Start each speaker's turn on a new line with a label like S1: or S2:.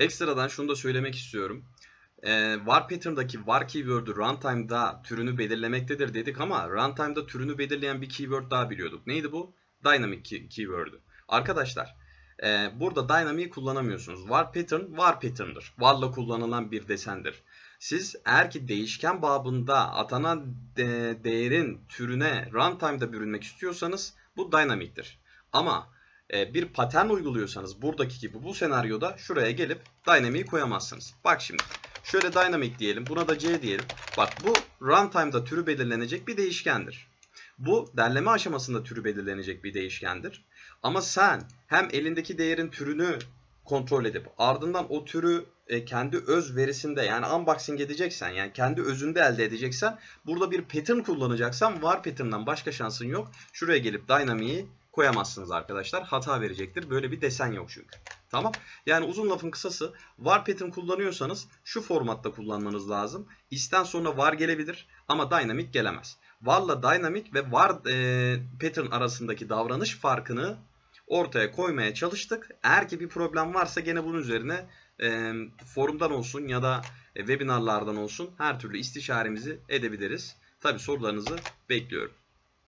S1: Ekstradan şunu da söylemek istiyorum. Ee, var pattern'daki var keyword'ü runtime'da türünü belirlemektedir dedik ama runtime'da türünü belirleyen bir keyword daha biliyorduk. Neydi bu? Dynamic key- keyword'ü. Arkadaşlar e, burada dynamic'i kullanamıyorsunuz. Var pattern var pattern'dır. Var'la kullanılan bir desendir. Siz eğer ki değişken babında atanan de- değerin türüne runtime'da bürünmek istiyorsanız bu dynamic'tir. Ama bir patern uyguluyorsanız buradaki gibi bu senaryoda şuraya gelip dynamic'i koyamazsınız. Bak şimdi şöyle dynamic diyelim buna da c diyelim. Bak bu runtime'da türü belirlenecek bir değişkendir. Bu derleme aşamasında türü belirlenecek bir değişkendir. Ama sen hem elindeki değerin türünü kontrol edip ardından o türü e, kendi öz verisinde yani unboxing edeceksen yani kendi özünde elde edeceksen burada bir pattern kullanacaksan var pattern'dan başka şansın yok. Şuraya gelip dynamic'i koyamazsınız arkadaşlar. Hata verecektir. Böyle bir desen yok çünkü. Tamam. Yani uzun lafın kısası var pattern kullanıyorsanız şu formatta kullanmanız lazım. İsten sonra var gelebilir ama dynamic gelemez. Varla dynamic ve var e, pattern arasındaki davranış farkını ortaya koymaya çalıştık. Eğer ki bir problem varsa gene bunun üzerine e, forumdan olsun ya da webinarlardan olsun her türlü istişaremizi edebiliriz. Tabi sorularınızı bekliyorum.